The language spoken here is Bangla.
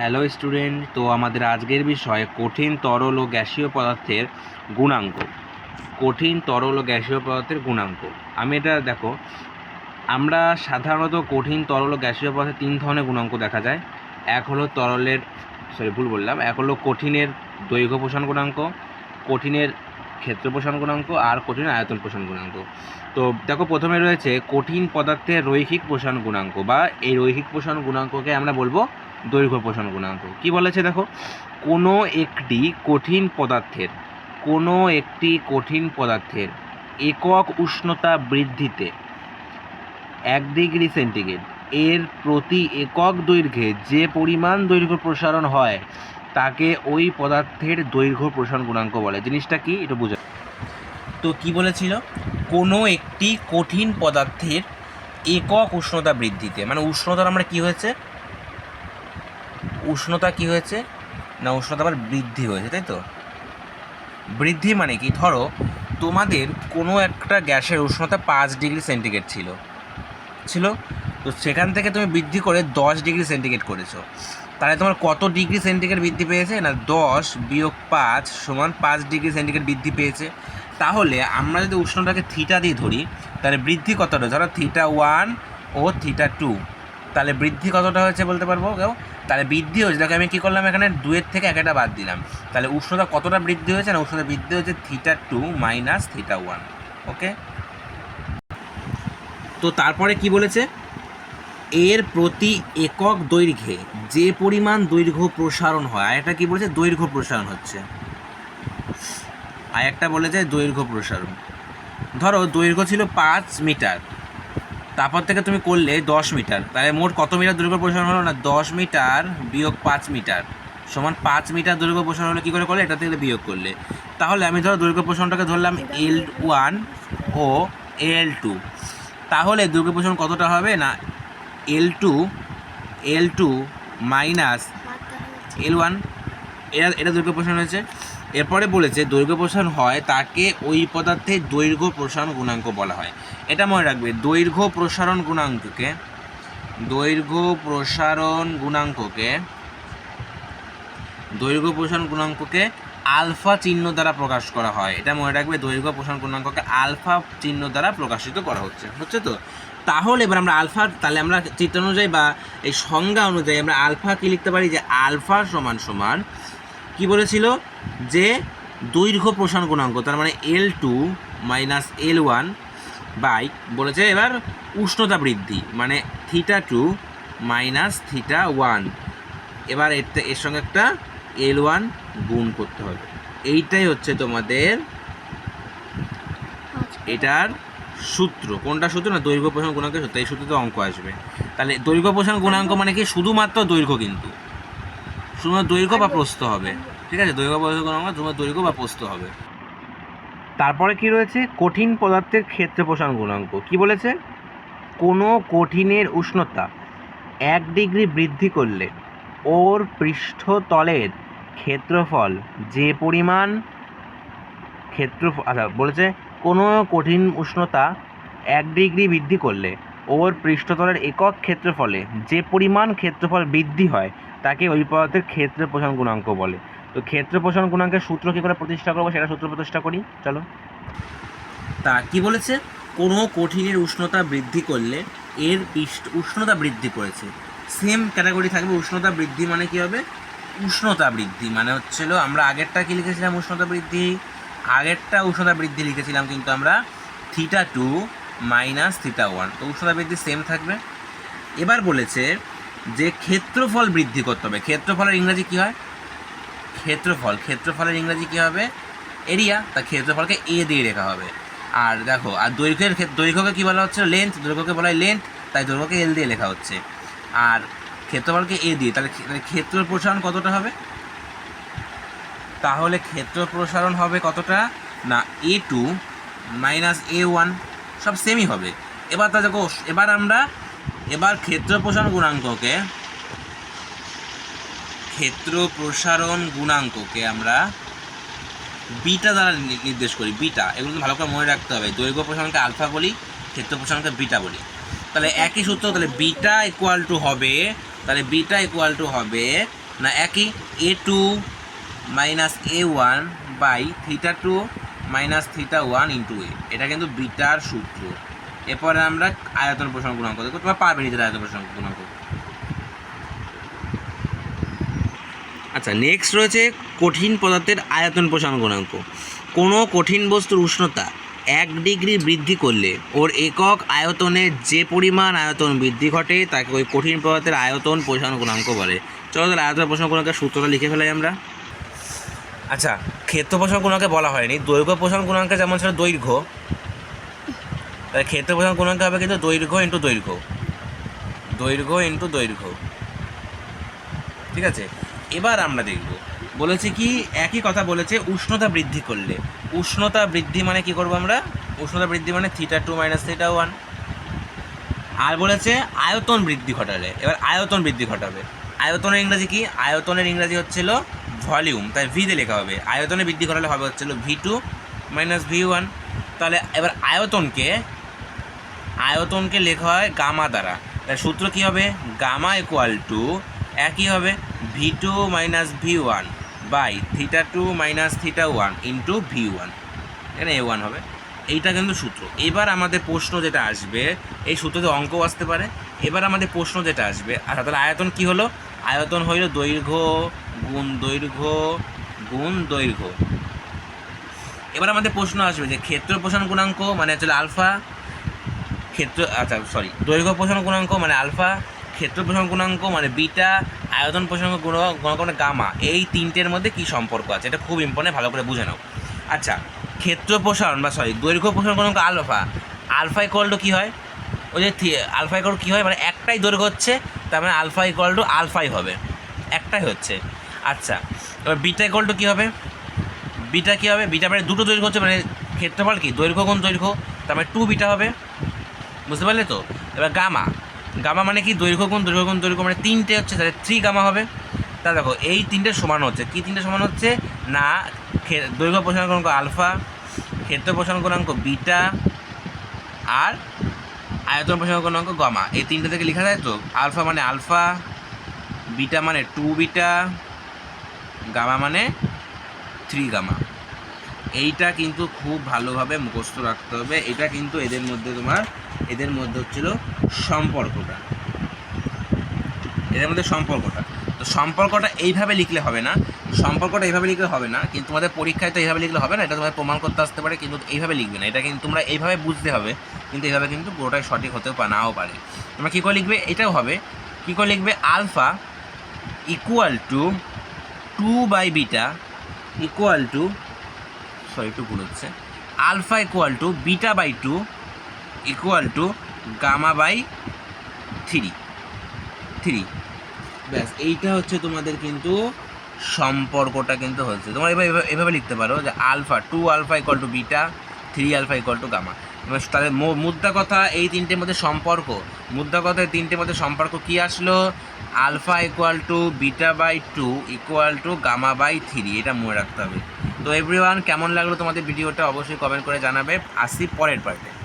হ্যালো স্টুডেন্ট, তো আমাদের আজকের বিষয় কঠিন, তরল ও গ্যাসীয় পদার্থের গুণাঙ্ক। কঠিন, তরল ও গ্যাসীয় পদার্থের গুণাঙ্ক। আমি এটা দেখো, আমরা সাধারণত কঠিন, তরল ও গ্যাসীয় পদার্থের তিন ধরনের গুণাঙ্ক দেখা যায়। এক হলো তরলের সরি ভুল বললাম। এক হলো কঠিনের দৈর্ঘ্য পোষণ গুণাঙ্ক, কঠিনের ক্ষেত্র পোষণ গুণাঙ্ক, আর কঠিনের আয়তন পোষণ গুণাঙ্ক। তো দেখো, প্রথমে রয়েছে কঠিন পদার্থের রৈখিক পোষণ গুণাঙ্ক, বা এই রৈখিক পোষণ গুণাঙ্ককে আমরা বলব দৈর্ঘ্য পোষণ গুণাঙ্ক। কি বলেছে দেখো? কোনো একটি কঠিন পদার্থের, কোনো একটি কঠিন পদার্থের একক উষ্ণতা বৃদ্ধিতে এক ডিগ্রি সেন্টিগ্রেড, এর প্রতি একক দৈর্ঘ্যে যে পরিমাণ দৈর্ঘ্য প্রসারণ হয়, তাকে ওই পদার্থের দৈর্ঘ্য প্রসারণ গুণাঙ্ক বলে। জিনিসটা কি? এটা বোঝা তো কি বলেছিল? কোনো একটি কঠিন পদার্থের একক উষ্ণতা বৃদ্ধিতে মানে উষ্ণতার আমরা কি হয়েছে? উষ্ণতা কি হয়েছে? না, উষ্ণতা আবার বৃদ্ধি হয়েছে, তাই তো? বৃদ্ধি মানে কি? ধরো, তোমাদের কোনো একটা গ্যাসের উষ্ণতা পাঁচ ডিগ্রি সেন্টিগ্রেড ছিল। ছিল? তো সেখান থেকে তুমি বৃদ্ধি করে দশ ডিগ্রি সেন্টিগ্রেড করেছ। তাহলে তোমার কত ডিগ্রি সেন্টিগ্রেড বৃদ্ধি পেয়েছে? না, দশ বিয়োগ পাঁচ সমান পাঁচ ডিগ্রি সেন্টিগ্রেড বৃদ্ধি পেয়েছে। তাহলে আমরা যদি উষ্ণতাকে থিটা দিয়ে ধরি, তাহলে বৃদ্ধি কতটা? ধরো থিটা ওয়ান ও থিটা টু তাহলে বৃদ্ধি কতটা হয়েছে বলতে পারব কেউ? তাহলে বৃদ্ধি হয়েছে। দেখো আমি কী করলাম এখানে? দুয়ের থেকে এক একটা বাদ দিলাম। তাহলে উষ্ণতা কতটা বৃদ্ধি হয়েছে? না, উষ্ণতা বৃদ্ধি হয়েছে theta two minus theta one okay তো তারপরে কি বলেছে? এর প্রতি একক দৈর্ঘ্যে যে পরিমাণ দৈর্ঘ্য প্রসারণ হয়, আর একটা কী বলেছে? দৈর্ঘ্য প্রসারণ হচ্ছে। আর একটা বলেছে দৈর্ঘ্য প্রসারণ। ধরো দৈর্ঘ্য ছিল পাঁচ মিটার। তারপর থেকে তুমি করলে দশ মিটার। তাহলে মোট কত মিটার দৈর্ঘ্য প্রসারণ হলো না? দশ মিটার বিয়োগ পাঁচ মিটার। সমান পাঁচ মিটার দৈর্ঘ্য প্রসারণ হলে কী করে করলে? এটা থেকে বিয়োগ করলে। তাহলে আমি ধরো দৈর্ঘ্য প্রসারণটাকে ধরলাম এল ওয়ান ও এল টু তাহলে দৈর্ঘ্য প্রসারণ কতটা হবে না? L two L two minus L one এটা এটা দৈর্ঘ্য প্রসারণ হয়েছে। এরপরে বলেছে, দৈর্ঘ্য প্রসারণ হয় তাকে ওই পদার্থের দৈর্ঘ্য প্রসারণ গুণাঙ্ক বলা হয়। এটা মনে রাখবে, দৈর্ঘ্য প্রসারণ গুণাঙ্ককে, দৈর্ঘ্য প্রসারণ গুণাঙ্ককে, দৈর্ঘ্য প্রসারণ গুণাঙ্ককে আলফা চিহ্ন দ্বারা প্রকাশ করা হয়। এটা মনে রাখবে, দৈর্ঘ্য প্রসারণ গুণাঙ্ককে আলফা চিহ্ন দ্বারা প্রকাশিত করা হচ্ছে। হচ্ছে তো? তাহলে এবার আমরা আলফা, তাহলে আমরা চিত্র অনুযায়ী বা এই সংজ্ঞা অনুযায়ী আমরা আলফা কি লিখতে পারি যে আলফা সমান সমান কি বলেছিল? যে দৈর্ঘ্য প্রসারণ গুণাঙ্ক তার মানে L two minus L one by বলেছে এবার উষ্ণতা বৃদ্ধি মানে theta two minus theta one এবার এর এর সঙ্গে একটা এল ওয়ান গুণ করতে হবে। এইটাই হচ্ছে তোমাদের এটার সূত্র। কোনটা সূত্র? না দৈর্ঘ্য প্রসারণ গুণাঙ্কের সূত্র। এই সূত্রতে অঙ্ক আসবে। তাহলে দৈর্ঘ্য প্রসারণ গুণাঙ্ক মানে কি? শুধুমাত্র দৈর্ঘ্য কিন্তু। শুধুমাত্র দৈর্ঘ্য বা প্রস্থ হবে। ঠিক আছে, দৈর্ঘ্য প্রসারণ গুণাঙ্ক শুধুমাত্র দৈর্ঘ্য বা প্রস্থ হবে। তারপরে কি রয়েছে? কঠিন পদার্থের ক্ষেত্র প্রসারণ গুণাঙ্ক। কি বলেছে? কোনো কঠিনের উষ্ণতা এক ডিগ্রি বৃদ্ধি করলে ওর পৃষ্ঠতলের ক্ষেত্রফল যে পরিমাণ ক্ষেত্র আচ্ছা বলেছে কোনো কঠিন উষ্ণতা এক ডিগ্রি বৃদ্ধি করলে ওর পৃষ্ঠতলের একক ক্ষেত্রফলে যে পরিমাণ ক্ষেত্রফল বৃদ্ধি হয় তাকে ওই পদার্থের ক্ষেত্র প্রসারণ গুণাঙ্ক বলে। তো ক্ষেত্র প্রসারণ গুণাঙ্কের সূত্র কী করে প্রতিষ্ঠা করব সেটা সূত্র প্রতিষ্ঠা করি? চলো। তা, কি বলেছে? কোনো কঠিনের উষ্ণতা বৃদ্ধি করলে এর পৃষ্ঠ, উষ্ণতা বৃদ্ধি করেছে। সেম ক্যাটাগরি থাকবে, উষ্ণতা বৃদ্ধি মানে কি হবে? উষ্ণতা বৃদ্ধি মানে হচ্ছিল আমরা আগেরটা কি লিখেছিলাম উষ্ণতা বৃদ্ধি? আগেরটা উষ্ণতা বৃদ্ধি লিখেছিলাম কিন্তু আমরা theta two minus theta one তো উষ্ণতা বৃদ্ধি সেম থাকবে। এবার বলেছে যে ক্ষেত্রফল বৃদ্ধি করতে হবে। ক্ষেত্রফলের ইংরাজি কি হয়? ক্ষেত্রফল। ক্ষেত্রফলের ইংরাজি কি হবে? এরিয়া। তা ক্ষেত্রফলকে এ দিয়ে লেখা হবে। আর দেখো, আর দৈর্ঘ্যের দৈর্ঘ্যকে কী বলা হচ্ছে? লেন্থ দৈর্ঘ্যকে বলা হয় লেন্থ তাই দৈর্ঘ্যকে এল দিয়ে লেখা হচ্ছে। আর ক্ষেত্রফলকে এ দিয়ে, তাহলে ক্ষেত্র প্রসারণ কতটা হবে? তাহলে ক্ষেত্র প্রসারণ হবে কতটা? না A two minus A one সব সেমই হবে। এবার তা দেখো, এবার আমরা এবার ক্ষেত্র প্রসারণ গুণাঙ্ককে ক্ষেত্র প্রসারণ গুণাঙ্ককে আমরা বিটা দ্বারা নির্দেশ করি, বিটা। এগুলো ভালো করে মনে রাখতে হবে। দৈর্ঘ্য প্রসারণকে আলফা বলি, ক্ষেত্র প্রসারণকে বিটা বলি। তাহলে একই সূত্র, তাহলে বিটা ইকুয়াল টু হবে, তাহলে বিটা ইকুয়াল টু হবে না একই? A two minus A one by theta two minus theta one into A এটা কিন্তু বিটার সূত্র। এরপরে আমরা আয়তন প্রসঙ্গ গুণাঙ্ক দেখো তোমরা পারবে নিজের আয়তন প্রসঙ্গ গুণাঙ্ক। আচ্ছা নেক্সট রয়েছে কঠিন পদার্থের আয়তন প্রসারণ গুণাঙ্ক। কোনো কঠিন বস্তুর উষ্ণতা এক ডিগ্রি বৃদ্ধি করলে ওর একক আয়তনে যে পরিমাণ আয়তন বৃদ্ধি ঘটে তাকে ওই কঠিন পদার্থের আয়তন প্রসারণ গুণাঙ্ক বলে। চলো তাহলে আয়তন প্রসারণ গুণাঙ্কের সূত্রটা লিখে ফেলাই আমরা। আচ্ছা ক্ষেত্র প্রসারণ গুণাঙ্কে বলা হয়নি। দৈর্ঘ্য প্রসারণ গুণাঙ্কে যেমন ছিল দৈর্ঘ্য, তাহলে ক্ষেত্র প্রসারণ গুণাঙ্কে হবে কিন্তু দৈর্ঘ্য ইন্টু দৈর্ঘ্য। দৈর্ঘ্য ইন্টু দৈর্ঘ্য। ঠিক আছে? এবার আমরা দেখব। বলেছে কি, একই কথা বলেছে, উষ্ণতা বৃদ্ধি করলে। উষ্ণতা বৃদ্ধি মানে কি করব আমরা? উষ্ণতা বৃদ্ধি মানে theta two minus theta one আর বলেছে, আয়তন বৃদ্ধি ঘটালে। এবার আয়তন বৃদ্ধি ঘটাবে। আয়তনের ইংরাজি কি? আয়তনের ইংরাজি হচ্ছিল ভলিউম। তাই ভিতে লেখা হবে। আয়তনে বৃদ্ধি ঘটালে হবে হচ্ছিল V two minus V one তাহলে এবার আয়তনকে আয়তনকে লেখা হয় গামা দ্বারা। তার সূত্র কী হবে? গামা ইকুয়াল টু একই হবে V two minus V one by theta two minus theta one into V one এখানে এ ওয়ান হবে। এইটা কিন্তু সূত্র। এবার আমাদের প্রশ্ন যেটা আসবে, এই সূত্রতে অঙ্ক আসতে পারে। এবার আমাদের প্রশ্ন যেটা আসবে আচ্ছা তাহলে আয়তন কি হলো? আয়তন হইল দৈর্ঘ্য গুণ দৈর্ঘ্য গুণ দৈর্ঘ্য। এবার আমাদের প্রশ্ন আসবে যে ক্ষেত্র প্রসারণ গুণাঙ্ক মানে হচ্ছে আলফা, ক্ষেত্র আচ্ছা সরি দৈর্ঘ্য প্রসারণ গুণাঙ্ক মানে আলফা ক্ষেত্র প্রসারণ গুণাঙ্ক মানে বিটা আয়তন প্রসারণ গুণ গুণাঙ্ক মানে গামা, এই তিনটের মধ্যে কি সম্পর্ক আছে? এটা খুব ইম্পর্টেন্ট ভালো করে বুঝে নাও। আচ্ছা ক্ষেত্র প্রসারণ বা সরি দৈর্ঘ্য প্রসারণ গুণাঙ্ক আলফা আলফা ইকোয়াল টু কী হয়? ওই যে আলফা ইকোয়াল কী হয়? মানে একটাই দৈর্ঘ্য হচ্ছে, তার মানে আলফা ইকোয়াল টু আলফাই হবে। একটাই হচ্ছে। আচ্ছা এবার বিটা ইকোয়াল টু কী হবে? বিটা কী হবে? বিটা মানে দুটো দৈর্ঘ্য হচ্ছে মানে ক্ষেত্রফল কি? দৈর্ঘ্য কোন দৈর্ঘ্য, তার মানে টু বিটা হবে। বুঝতে পারলে তো? এবার গামা গামা মানে কি? দৈর্ঘ্য কোণ দৈর্ঘ্য কোণ দৈর্ঘ্য মানে তিনটে হচ্ছে, তাহলে থ্রি গামা হবে। তা দেখো, এই তিনটে সমান হচ্ছে। কি তিনটে সমান হচ্ছে? না দৈর্ঘ্য প্রসারণ গুণাঙ্ক আলফা, ক্ষেত্র প্রসারণ গুণাঙ্ক বিটা, আর আয়তন প্রসারণ গুণাঙ্ক গামা। এই তিনটে থেকে লেখা যায় তো? আলফা মানে আলফা, বিটা মানে টু বিটা, গামা মানে থ্রি গামা। এইটা কিন্তু খুব ভালোভাবে মুখস্থ রাখতে হবে। এটা কিন্তু এদের মধ্যে তোমার এদের মধ্যে হচ্ছিল সম্পর্কটা। এদের মধ্যে সম্পর্কটা। তো সম্পর্কটা এইভাবে লিখলে হবে না। সম্পর্কটা এইভাবে লিখলে হবে না, কিন্তু তোমাদের পরীক্ষায় তো এইভাবে লিখলে হবে না, এটা তোমাদের প্রমাণ করতে আসতে পারে, কিন্তু এইভাবে লিখবে না। এটা কিন্তু তোমরা এইভাবে বুঝতে হবে, কিন্তু এইভাবে কিন্তু পুরোটাই সঠিক হতেও নাও পারে। তোমরা কী করে লিখবে? এটাও হবে। কী করে লিখবে? Alpha equal to two by beta equal to sorry একটু ভুল হচ্ছে, alpha equal to beta by two equal to gamma by three three ব্যাস, এইটা হচ্ছে তোমাদের কিন্তু সম্পর্কটা কিন্তু হচ্ছে। তোমরা এভাবে, এভাবে- লিখতে পারো যে alpha two alpha equal to beta three alpha equal to gamma এবার তাদের মুদ্রা কথা এই তিনটের মধ্যে সম্পর্ক। মুদ্রা কথা এই তিনটের মধ্যে সম্পর্ক কি আসলো? Alpha equal to beta by two equal to gamma by three এটা মনে রাখতে হবে। তো এভরিওয়ান কেমন লাগল তোমাদের ভিডিওটা অবশ্যই কমেন্ট করে জানাবে। আসি পরের পার্টে